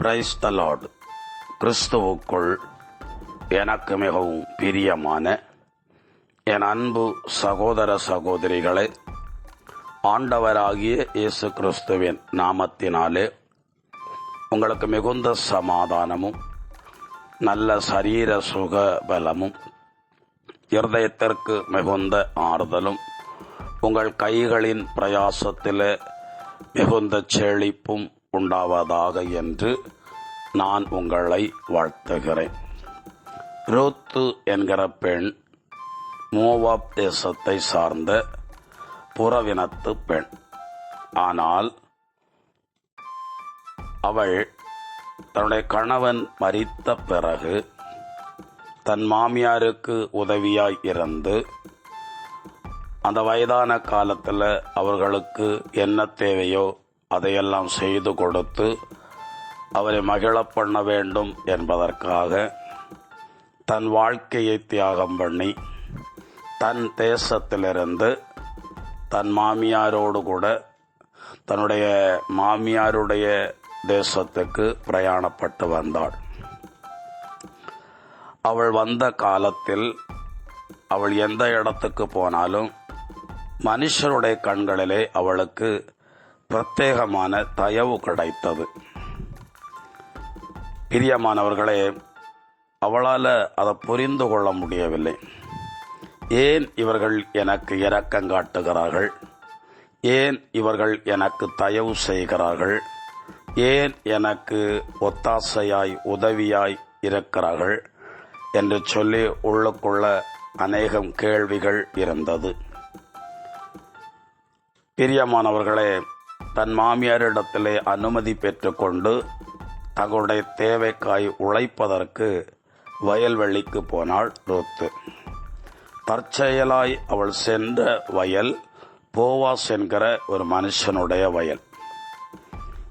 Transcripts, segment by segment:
Praise the Lord கிறிஸ்துவுக்குள் எனக்கு மிகவும் பிரியமான என் அன்பு சகோதர சகோதரிகளை ஆண்டவராகிய இயேசு கிறிஸ்துவின் நாமத்தினாலே உங்களுக்கு மிகுந்த சமாதானமும் நல்ல சரீர சுக பலமும் இருதயத்திற்கு மிகுந்த ஆறுதலும் உங்கள் கைகளின் பிரயாசத்தில் மிகுந்த செழிப்பும் உண்டாவதாக என்று நான் உங்களை வாழ்த்துகிறேன். ரோத்து என்கிற பெண் மோவாப் தேசத்தை சார்ந்த புறவினத்து பெண். ஆனால் அவள் தன்னுடைய கணவன் மறித்த பிறகு தன் மாமியாருக்கு உதவியாய் இருந்து அந்த வயதான காலத்தில் அவர்களுக்கு என்ன தேவையோ அதையெல்லாம் செய்து கொடுத்து அவரை மகிழ பண்ண வேண்டும் என்பதற்காக தன் வாழ்க்கையை தியாகம் பண்ணி தன் தேசத்திலிருந்து தன் மாமியாரோடு கூட தன்னுடைய மாமியாருடைய தேசத்துக்கு பிரயாணப்பட்டு வந்தாள். அவள் வந்த காலத்தில் அவள் எந்த இடத்துக்கு போனாலும் மனுஷருடைய கண்களிலே அவளுக்கு பிரத்யேகமான தயவு கிடைத்தது. பிரியமானவர்களே அவளால் அதை புரிந்து கொள்ள முடியவில்லை. ஏன் இவர்கள் எனக்கு இரக்கம் காட்டுகிறார்கள்? ஏன் இவர்கள் எனக்கு தயவு செய்கிறார்கள்? ஏன் எனக்கு ஒத்தாசையாய் உதவியாய் இருக்கிறார்கள்? என்று சொல்லி உள்ளுக்குள்ள அநேகம் கேள்விகள் இருந்தது. பிரியமானவர்களே தன் மாமியாரிடத்திலே அனுமதி பெற்றுக்கொண்டு தங்களுடைய தேவைக்காய் உழைப்பதற்கு வயல்வெளிக்கு போனாள் ரோத்து தற்செயலாய் அவள் சென்ற வயல் போவாஸ் என்கிற ஒரு மனுஷனுடைய வயல்.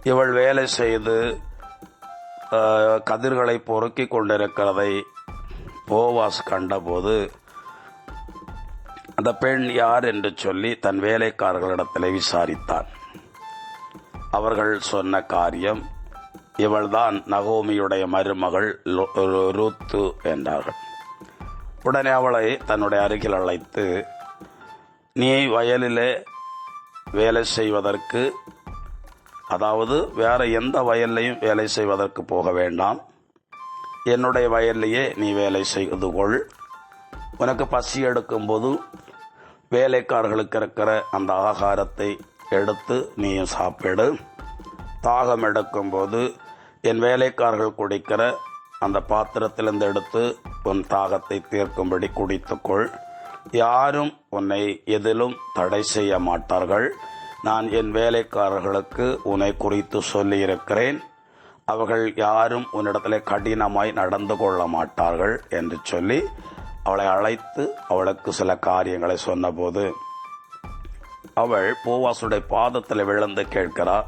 இவள் வேலை செய்து கதிர்களை பொறுக்கி கொண்டிருக்கிறதை போவாஸ் கண்டபோது அந்த பெண் யார்? என்று சொல்லி தன் வேலைக்காரர்களிடத்தில் விசாரித்தான் அவர்கள் சொன்ன காரியம் இவள்தான் நகோமியுடைய மருமகள் ருத்து ரூத்து என்றார்கள். உடனே அவளை தன்னுடைய அருகில் அழைத்து நீ வயலிலே வேலை செய்வதற்கு அதாவது வேற எந்த வயல்லையும் வேலை செய்வதற்கு போக வேண்டாம். என்னுடைய வயல்லையே நீ வேலை செய்து கொள். உனக்கு பசி எடுக்கும்போது வேலைக்காரர்களுக்கு இருக்கிற அந்த ஆகாரத்தை எடுத்து நீயும் சாப்பிடு. தாகம் எடுக்கும்போது என் வேலைக்காரர்கள் குடிக்கிற அந்த பாத்திரத்திலிருந்து எடுத்து உன் தாகத்தை தீர்க்கும்படி குடித்துக்கொள். யாரும் உன்னை எதிலும் தடை செய்ய மாட்டார்கள். நான் என் வேலைக்காரர்களுக்கு உன்னை குறித்து சொல்லியிருக்கிறேன். அவர்கள் யாரும் உன்னிடத்தில் கடினமாய் நடந்து கொள்ள மாட்டார்கள் என்று சொல்லி அவளை அழைத்து அவளுக்கு சில காரியங்களை சொன்னபோது அவள் பூவாசுடைய பாதத்தில் விழுந்து கேட்கிறார்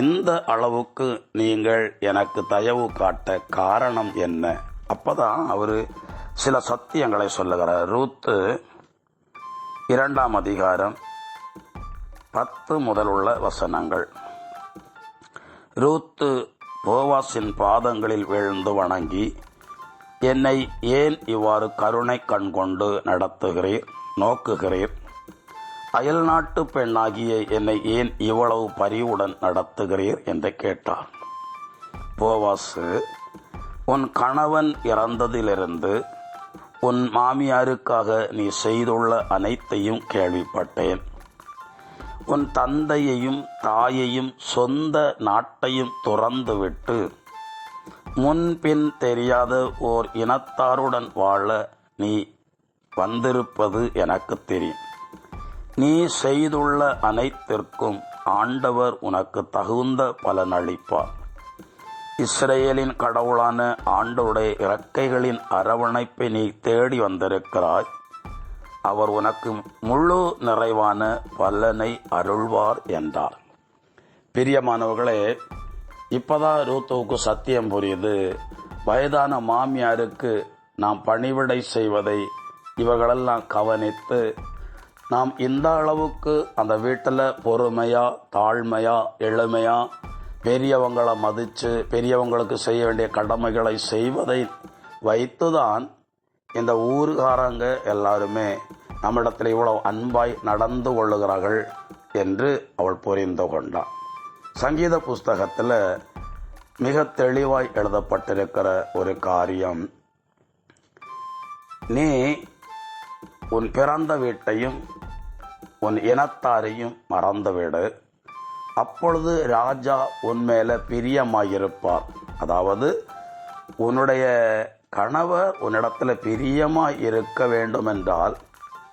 இந்த அளவுக்கு நீங்கள் எனக்கு தயவு காட்ட காரணம் என்ன? அப்போதான் அவர் சில சத்தியங்களை சொல்லுகிறார். ரூத்து இரண்டாம் அதிகாரம் பத்து முதல் உள்ள வசனங்கள். ரூத்து போவாசின் பாதங்களில் விழுந்து வணங்கி என்னை ஏன் இவ்வாறு கருணை கண் கொண்டு நடத்துகிறீர் நோக்குகிறீர்? அயல் நாட்டு பெண்ணாகிய என்னை ஏன் இவ்வளவு பரிவுடன் நடத்துகிறீர் என்று கேட்டார். போவாசு உன் கணவன் இறந்ததிலிருந்து உன் மாமியாருக்காக நீ செய்துள்ள அனைத்தையும் கேள்விப்பட்டேன். உன் தந்தையையும் தாயையும் சொந்த நாட்டையும் துறந்துவிட்டு முன்பின் தெரியாத ஓர் இனத்தாருடன் வாழ நீ வந்திருப்பது எனக்கு தெரியும். நீ செய்துள்ள அனைத்திற்கும் ஆண்டவர் உனக்கு தகுந்த பலனளிப்பார் இஸ்ரேலின் கடவுளான ஆண்டவருடைய இறக்கைகளின் அரவணைப்பை நீ தேடி வந்திருக்கிறாய். அவர் உனக்கு முழு நிறைவான பலனை அருள்வார் என்றார். பிரியமானவர்களே இப்பதான் ரூத்துவுக்கு சத்தியம் புரியுது. வயதான மாமியாருக்கு நாம் பணிவிடை செய்வதை இவர்களெல்லாம் கவனித்து நாம் இந்த அளவுக்கு அந்த வீட்டில் பொறுமையாக தாழ்மையாக எளிமையாக பெரியவங்களை மதித்து பெரியவங்களுக்கு செய்ய வேண்டிய கடமைகளை செய்வதை வைத்துதான் இந்த ஊர்காரங்க எல்லாருமே நம்மிடத்தில் இவ்வளவு அன்பாய் நடந்து கொள்ளுகிறார்கள் என்று அவள் புரிந்து கொண்டாள். சங்கீத புஸ்தகத்தில் மிக தெளிவாய் எழுதப்பட்டிருக்கிற ஒரு காரியம் நீ உன் பிறந்த வீட்டையும் உன் இனத்தாரையும் மறந்துவிடு அப்பொழுது ராஜா உன் மேலே பிரியமாயிருப்பார். அதாவது உன்னுடைய கணவர் உன்னிடத்தில் பிரியமாக இருக்க வேண்டுமென்றால்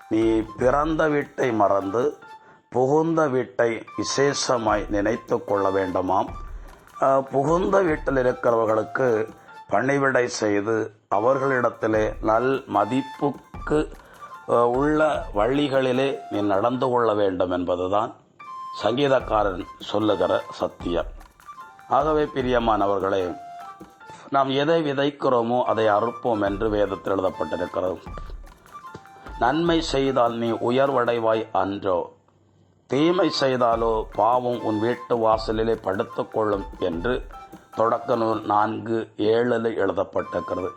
நீ பிறந்த வீட்டை மறந்து புகுந்த வீட்டை விசேஷமாய் நினைத்து கொள்ள வேண்டுமாம். புகுந்த வீட்டில் இருக்கிறவர்களுக்கு பணிவிடை செய்து அவர்களிடத்திலே நல் மதிப்புக்கு உள்ள வழிகளிலே நீ நடந்து கொள்ள வேண்டும் என்பதுதான் சங்கீதக்காரன் சொல்லுகிற சத்தியம். ஆகவே பிரியமானவர்களே நாம் எதை விதைக்கிறோமோ அதை அறுப்போம் என்று வேதத்தில் எழுதப்பட்டிருக்கிறது. நன்மை செய்தால் நீ உயர்வடைவாய் அன்றோ தீமை செய்தாலோ பாவம் உன் வீட்டு வாசலிலே படுத்துக்கொள்ளும் என்று தொடக்க நூல் நான்கு ஏழில் எழுதப்பட்டிருக்கிறது.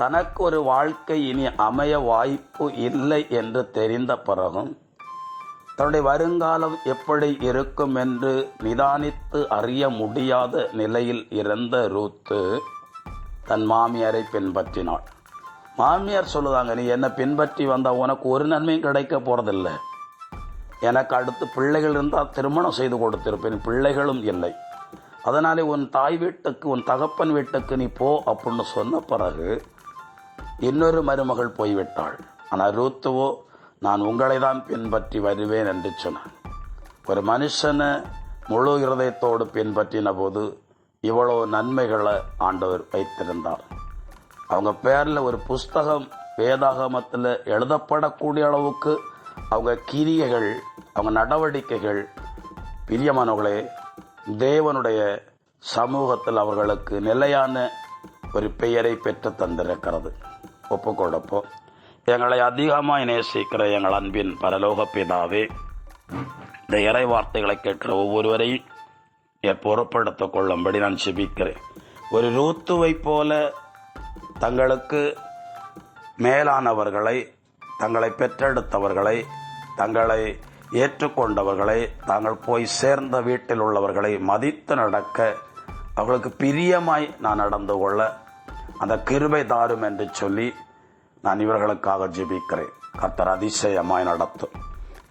தனக்கு ஒரு வாழ்க்கை இனி அமைய வாய்ப்பு இல்லை என்று தெரிந்த பிறகும் தன்னுடைய வருங்காலம் எப்படி இருக்கும் என்று நிதானித்து அறிய முடியாத நிலையில் இருந்த ரூத்து தன் மாமியாரை பின்பற்றினாள். மாமியார் சொல்லுதாங்க நீ என்னை பின்பற்றி வந்தால் உனக்கு ஒரு நன்மையும் கிடைக்க போகிறதில்ல எனக்கு அடுத்து பிள்ளைகள் இருந்தால் திருமணம் செய்து கொடுத்திருப்பேன் பிள்ளைகளும் இல்லை. அதனாலே உன் தாய் வீட்டுக்கு உன் தகப்பன் வீட்டுக்கு நீ போ அப்படின்னு சொன்ன பிறகு இன்னொரு மருமகள் போய்விட்டாள். ஆனால் ரூத்துவோ நான் உங்களை தான் பின்பற்றி வருவேன் என்று சொன்னான் ஒரு மனுஷனை முழு இருதயத்தோடு பின்பற்றின போது இவ்வளோ நன்மைகளை ஆண்டவர் வைத்திருந்தார். அவங்க பேரில் ஒரு புஸ்தகம் வேதாகமத்தில் எழுதப்படக்கூடிய அளவுக்கு அவங்க கிரியைகள் அவங்க நடவடிக்கைகள் பிரியமானவர்களே தேவனுடைய சமூகத்தில் அவர்களுக்கு நிலையான ஒரு பெயரை பெற்று தந்திருக்கிறது. ஒப்புக்கொடுப்போம் எங்களை அதிகமாக நேசிக்கிற எங்கள் அன்பின் பரலோக பிதாவே இந்த இறை வார்த்தைகளை கேட்கிற ஒவ்வொருவரையும் என் பொறுப்படுத்த கொள்ளும்படி நான் செபிக்கிறேன் ஒரு ரூத்துவை போல தங்களுக்கு மேலானவர்களை தங்களை பெற்றெடுத்தவர்களை தங்களை ஏற்றுக்கொண்டவர்களை தாங்கள் போய் சேர்ந்த வீட்டில் உள்ளவர்களை மதித்து நடக்க அவர்களுக்கு பிரியமாய் நான் நடந்து கொள்ள அந்த கிருபை தாரும் என்று சொல்லி நான் இவர்களுக்காக ஜெபிக்கிறேன். கர்த்தர் அதிசயமாய் நடத்தும்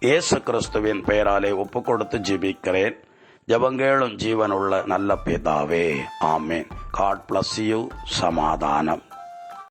இயேசு கிறிஸ்துவின் பெயராலே ஒப்பு கொடுத்து ஜெபிக்கிறேன். ஜபங்கேளும் ஜீவனுள்ள நல்ல பிதாவே ஆமேன். காட் பிளஸ் யூ சமாதானம்.